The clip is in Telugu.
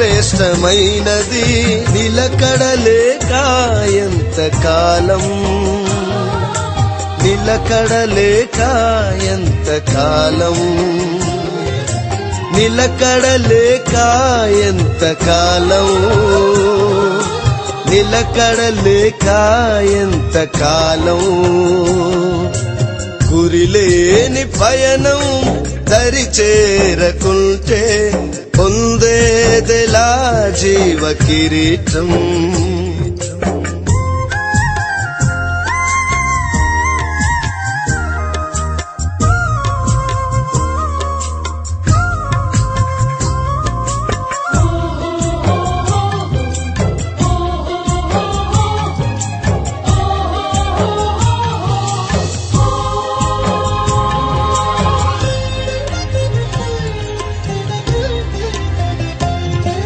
శ్రేష్టమైనది నిలకడలేక ఎంత కాలం నిలకడలేక ఎంత కాలం నిలకడలేక ఎంత కాలం నిలకడలేక ఎంత కాలం గురిలేని పయనం దరి చేరకుంటే जीवकीरीटम्